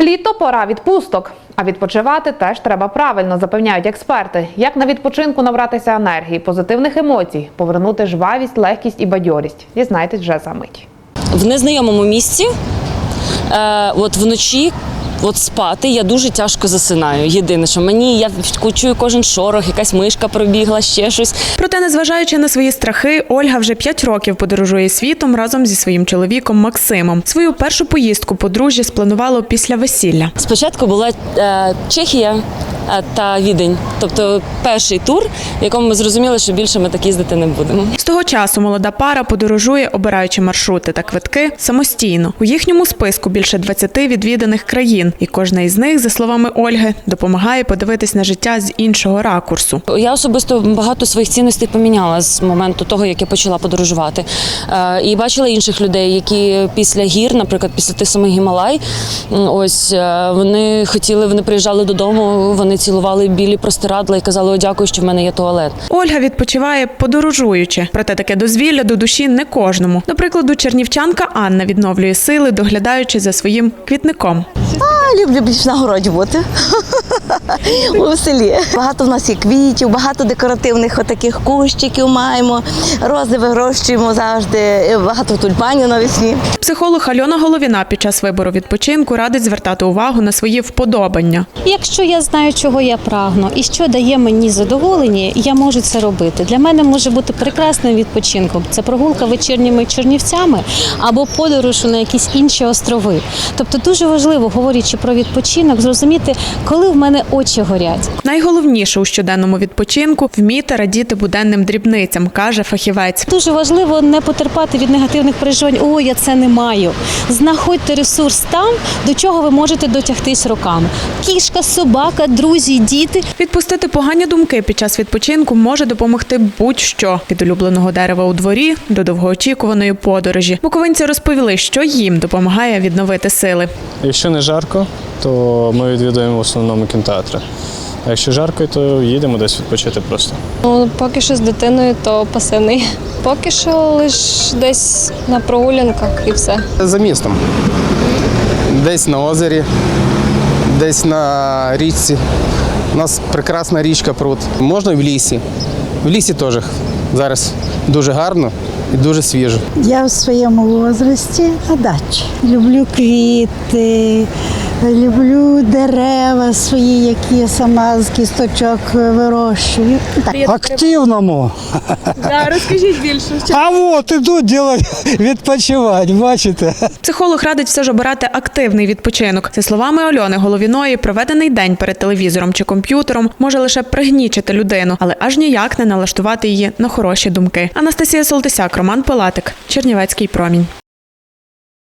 Літо пора відпусток. А відпочивати теж треба правильно, запевняють експерти. Як на відпочинку набратися енергії, позитивних емоцій, повернути жвавість, легкість і бадьорість. Дізнайтесь вже за мить. в незнайомому місці. Е, от вночі. От спати я дуже тяжко засинаю. Єдине, що мені я чую кожен шорох, якась мишка пробігла, ще щось. Проте, незважаючи на свої страхи, Ольга вже 5 років подорожує світом разом зі своїм чоловіком Максимом. Свою першу поїздку подружжя спланувало після весілля. Спочатку була е, Чехія е, та Відень, тобто перший тур, в якому ми зрозуміли, що більше ми так їздити не будемо. З того часу молода пара подорожує, обираючи маршрути та квитки самостійно. У їхньому списку більше 20 відвіданих країн, і кожна із них, за словами Ольги, допомагає подивитись на життя з іншого ракурсу. Я особисто багато своїх цінностей поміняла з моменту того, як я почала подорожувати. Е, І бачила інших людей, які після гір, наприклад, після тих самих Гімалай, ось е, вони хотіли, вони приїжджали додому, вони цілували білі простирадла і казали, о, дякую, що в мене є туалет. Ольга відпочиває подорожуючи, проте таке дозвілля до душі не кожному. До прикладу, чернівчанка Анна відновлює сили, доглядаючи за своїм квітником. Я люблю більш на городі бути у селі. Багато в нас є квітів, багато декоративних отаких кущиків маємо. Рози вирощуємо завжди, багато тюльпанів навесні. Психолог Альона Головіна під час вибору відпочинку радить звертати увагу на свої вподобання. Якщо я знаю, чого я прагну і що дає мені задоволення, я можу це робити. Для мене може бути прекрасним відпочинком. Це прогулка вечірніми чернівцями або подорож на якісь інші острови. Тобто дуже важливо, говорячи про відпочинок, зрозуміти, коли в мене очі горять. Найголовніше у щоденному відпочинку вміти радіти буденним дрібницям, каже фахівець. Дуже важливо не потерпати від негативних переживань. О, я це не маю. Знаходьте ресурс там, до чого ви можете дотягтись роками. Кішка, собака, друзі, діти. Відпустити погані думки під час відпочинку може допомогти будь-що від улюбленого дерева у дворі до довгоочікуваної подорожі. Буковинці розповіли, що їм допомагає відновити сили. Якщо не жарко, то ми відвідуємо в основному кінотеатри. А якщо жарко, то їдемо десь відпочити просто. Ну, поки що з дитиною, то пасивний. Поки що лише десь на прогулянках і все. За містом. Десь на озері, десь на річці. У нас прекрасна річка пруд. Можна в лісі. В лісі теж зараз дуже гарно і дуже свіжо. Я в своєму возрасті на дачі. Люблю квіти, люблю дерева свої, які я сама з кісточок вирощую. Так. Активному. розкажіть більше. А от ідуть ділати, відпочивати, бачите. Психолог радить все ж обирати активний відпочинок. За словами Альони Головіної, проведений день перед телевізором чи комп'ютером може лише пригнічити людину, але аж ніяк не налаштувати її на хороші думки. Анастасія Солтисяк, Роман Пилатик, Чернівецький промінь.